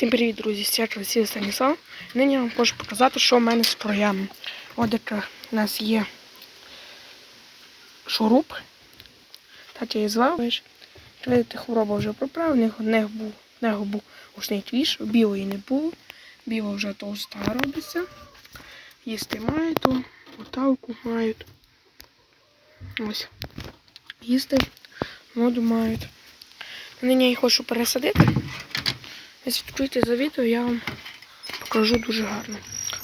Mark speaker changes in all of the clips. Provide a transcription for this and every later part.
Speaker 1: Всім привіт, друзі! Сяча Василь Станіслав. Нині я вам хочу показати, що в мене з троями. От яка у нас є шуруп. Так я її звав. Видите, хвороба вже пропала, в них, був, в них був ушний твіш, білої не було. Біла вже товста робиться. Їсти мають, то поталку мають. Ось. Їсти воду мають. Нині я їх хочу пересадити. Ви слідкуйте за відео, я вам покажу дуже гарно.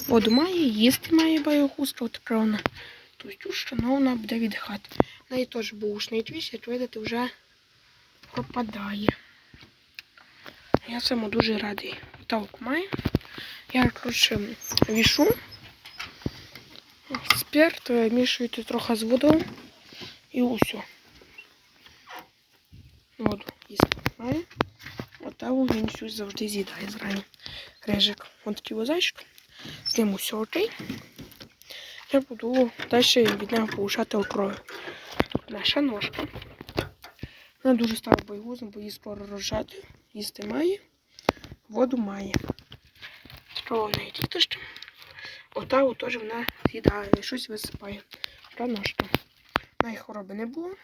Speaker 1: Воду має, їсти має баяхуска, от така вона товстюща, але вона буде віддихати. В неї теж був ушний твіч, як видите, вже пропадає. Я цьому дуже радий. Талку має. Я, коротше, вішу. Спирт мішуєте трохи з водою і усе. Воду їсти має. Отаву він щось завжди з'їдає зрані. Рижик. Ось такий зайчик. З ним усе окей. Я буду далі від нього получати окрою. Наша ножка. Вона дуже стала бойгузом, бо її скоро рожати. Їсти має, воду має. Що в неї що. Отаву теж вона з'їдає, щось висипає. Та ножка. В неї хвороби не було.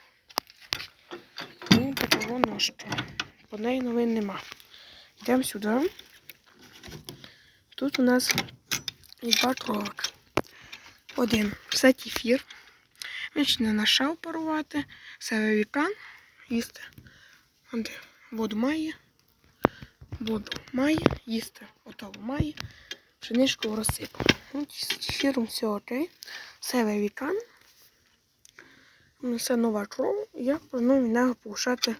Speaker 1: І такого ножка. По неї новин нема. Йдемо сюди. Тут у нас два кролика. Один це кефір. Він ще не нашав парувати. Це вівікан. Їсти. Воду має. Воду має, їсти отову має. Пшеничку розсипав. От, все окей. Вівікан. Це нова кров. Я планую від нього повишати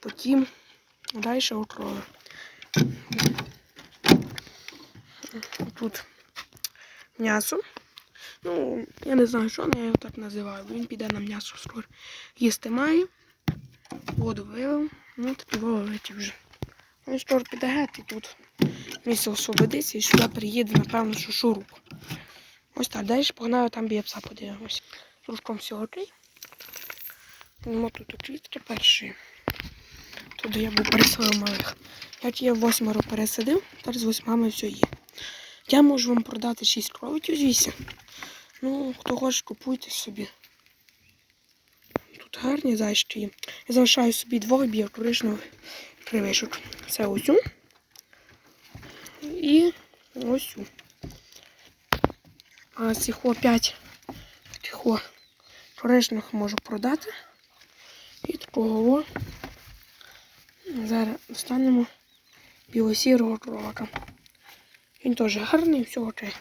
Speaker 1: потім далі окрою. Тут м'ясо. Ну, я не знаю, що, я його так називаю, він піде на м'ясо скоро. Їсти має. Воду вилив. Ну, такі вилити вже. Він скоро піде геть тут місце освободиться і сюди приїде, напевно, що шуруп. Ось так, далі погнали, там біля пса подивимось. Рушком все окей. Ось тут квітки перші. Туди я був переселив малих. Як я восьмеро пересадив, тепер з восьмами все є. Я можу вам продати 6 кроликів з 8. Ну, хто хоче, купуйте собі. Тут гарні зайчики є. Я залишаю собі двох білих коричневих кривишок. Це ось і ось цю. А цих 5 таких коричневих можу продати. І такого зараз достанемо білосірого кролика. Він теж гарний, все окей.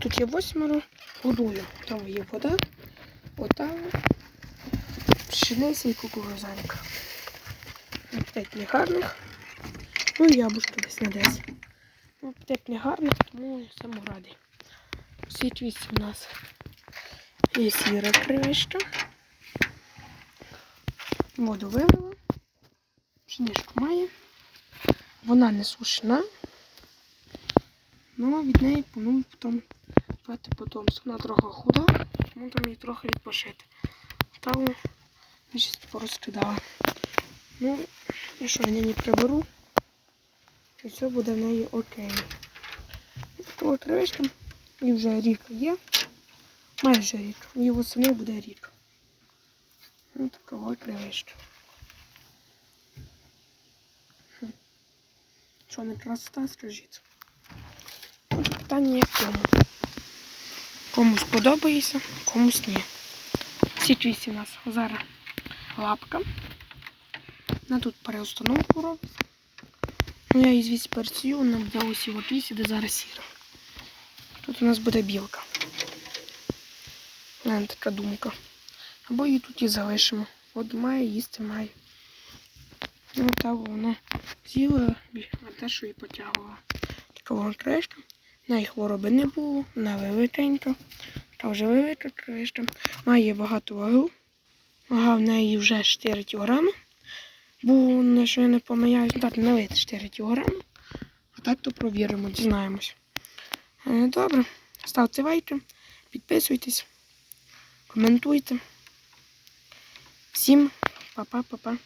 Speaker 1: Тут є восьмеро, годую. Там є вода, отава, пшениця і кукурузанка. П'ять негарних. Ну і яблучко десь на десь. Ну, п'ять негарних, тому я сам радий. Світ у нас є сіра кривища. Воду вивела. Пшеничку має. Вона не сушена. Ну, від неї ну, потім пити потомство. Вона трохи худа, тому там її трохи відпошити. Там більшість порозкидала. Ну, і що, я не приберу. І все буде в неї окей. Такого тривичка. І вже рік є. Майже рік. І восени буде рік. Ну, такого кривичка. Що не красота, скажіть? Питання є в тому. Комусь подобається, комусь ні. Січується у нас зараз лапка. Вона тут переустановку робить. Ну, я її звідси перцію, вона буде ось в опісі, де зараз сіра. Тут у нас буде білка. Мене така думка. Або її тут і залишимо. От має, їсти має. Ну так вона з'їла, а те, що і потягувала. Така вона кришка. В неї хвороби не було, вона величенька. Та вже велика кришка. Має багато вагу. Вага в неї вже 4 кг. Бо на що я не помиляюсь, так, лити 4 кг. А так то провіримо, дізнаємось. Е, Добре, ставте лайки, підписуйтесь, коментуйте. Всім па-па-па-па.